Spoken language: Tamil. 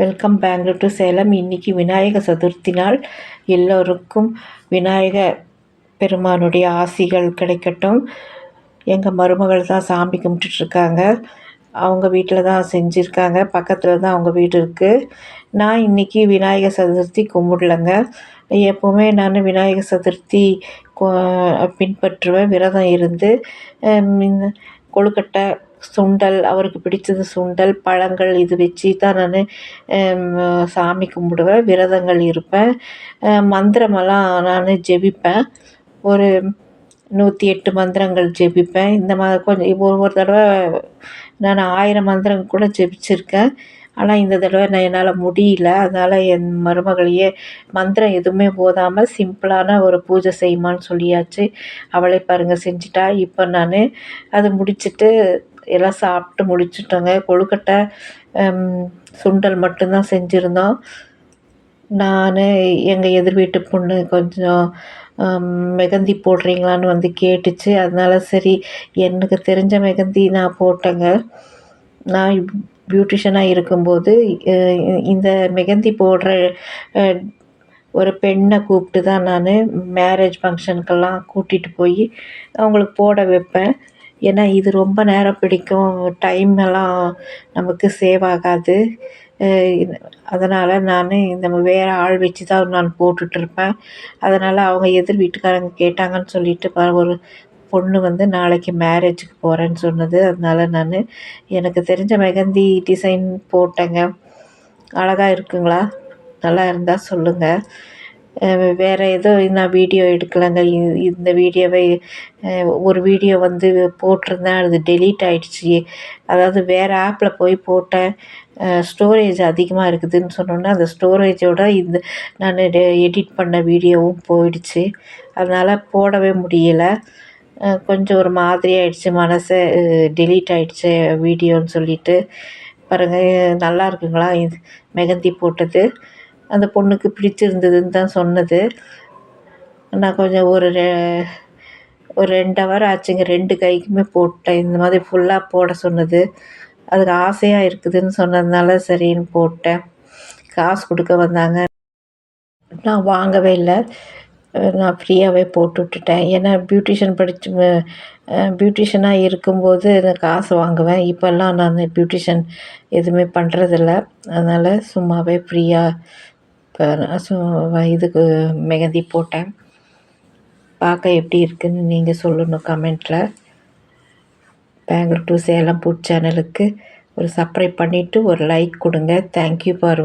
வெல்கம் பெங்களூர் டு சேலம் இன்றைக்கி விநாயக சதுர்த்தி நாள். எல்லோருக்கும் விநாயக பெருமானுடைய ஆசிகள் கிடைக்கட்டும். எங்கள் மருமகள் தான் சாமி கும்பிட்டுட்ருக்காங்க. அவங்க வீட்டில் தான் செஞ்சுருக்காங்க. பக்கத்தில் தான் அவங்க வீடு இருக்குது நான் இன்றைக்கி விநாயக சதுர்த்தி கும்பிடலங்க. எப்போவுமே நான் விநாயக சதுர்த்தி பின்பற்றுவேன். விரதம் இருந்து கொழுக்கட்டை சுண்டல் அவருக்கு பிடித்தது சுண்டல் பழங்கள் இது வச்சு தான் நான் சாமி கும்பிடுவேன் விரதங்கள் இருப்பேன். மந்திரமெல்லாம் நான் ஜெபிப்பேன். ஒரு நூற்றி எட்டு மந்திரங்கள் ஜெபிப்பேன். இந்த மாதிரி கொஞ்சம் ஒரு ஒரு தடவை நான் ஆயிரம் மந்திரம் கூட ஜெபிச்சிருக்கேன். ஆனால் இந்த தடவை நான் என்னால் முடியல. அதனால் என் மருமகளையே மந்திரம் எதுவுமே போதாமல் சிம்பிளான ஒரு பூஜை செய்யுமான்னு சொல்லியாச்சு. அவளே பாருங்கள் செஞ்சிட்டா. இப்போ நான் அது முடிச்சுட்டு எல்லாம் சாப்பிட்டு முடிச்சுட்டோங்க. கொழுக்கட்டை சுண்டல் மட்டும்தான் செஞ்சுருந்தோம். நான் எங்கள் எதிர் வீட்டு பொண்ணு கொஞ்சம் மெகந்தி போடுறீங்களான்னு வந்து கேட்டுச்சு. அதனால சரி எனக்கு தெரிஞ்ச மெகந்தி நான் போட்டேங்க. நான் பியூட்டிஷனாக இருக்கும்போது இந்த மெகந்தி போடுற ஒரு பெண்ணை கூப்பிட்டு தான் நான் மேரேஜ் ஃபங்க்ஷனுக்கெல்லாம் கூட்டிகிட்டு போய் அவங்களுக்கு போட வைப்பேன். ஏன்னா இது ரொம்ப நேரம் பிடிக்கும். டைம் எல்லாம் நமக்கு சேவ் ஆகாது. அதனால் நான் இந்த வேறு ஆள் வச்சு தான் நான் போட்டுட்ருப்பேன். அதனால் அவங்க எதிர் வீட்டுக்காரங்க கேட்டாங்கன்னு சொல்லிட்டு ஒரு பொண்ணு வந்து நாளைக்கு மேரேஜுக்கு போகிறேன்னு சொன்னது. அதனால் நான் எனக்கு தெரிஞ்ச மெகந்தி டிசைன் போட்டேங்க. அழகாக இருக்குங்களா? நல்லா இருந்தால் சொல்லுங்கள் வேறு எதுவும் நான் வீடியோ எடுக்கலைங்க. இந்த வீடியோவை ஒரு வீடியோ வந்து போட்டிருந்தேன் அது டெலீட் ஆகிடுச்சி அதாவது வேறு ஆப்பில் போய் போட்டேன். ஸ்டோரேஜ் அதிகமாக இருக்குதுன்னு சொன்னோன்னே அந்த ஸ்டோரேஜோட இந்த நான் எடிட் பண்ண வீடியோவும் போயிடுச்சு. அதனால் போடவே முடியலை. கொஞ்சம் ஒரு மாதிரி ஆயிடுச்சு. மனசே டெலீட் ஆகிடுச்சு வீடியோன்னு சொல்லிட்டு. பாருங்கள் நல்லா இருக்குங்களா? இது மெகந்தி போட்டது. அந்த பொண்ணுக்கு பிடிச்சிருந்ததுன்னு தான் சொன்னது. நான் கொஞ்சம் ஒரு ஒரு ரெண்டு ஹவர் ஆச்சுங்க. ரெண்டு கைக்குமே போட்டேன். இந்த மாதிரி ஃபுல்லாக போட சொன்னது. அதுக்கு ஆசையாக இருக்குதுன்னு சொன்னதுனால சரின்னு போட்டேன். காசு கொடுக்க வந்தாங்க. நான் வாங்கவே இல்லை. நான் ஃப்ரீயாகவே போட்டு விட்டுட்டேன். ஏன்னா பியூட்டிஷியன் படித்து பியூட்டிஷியனாக இருக்கும்போது நான் காசு வாங்குவேன். இப்போல்லாம் நான் பியூட்டிஷியன் எதுவுமே பண்ணுறதில்ல அதனால் சும்மாவே ஃப்ரீயாக ஸோ இதுக்கு மெகந்தி போட்டேன். பார்க்க எப்படி இருக்குதுன்னு நீங்கள் சொல்லணும் கமெண்ட்டில் பெங்களூர் டு சேலம் ஃபுட் சேனலுக்கு ஒரு சப்ஸ்கிரைப் பண்ணிவிட்டு ஒரு லைக் கொடுங்க. Thank you for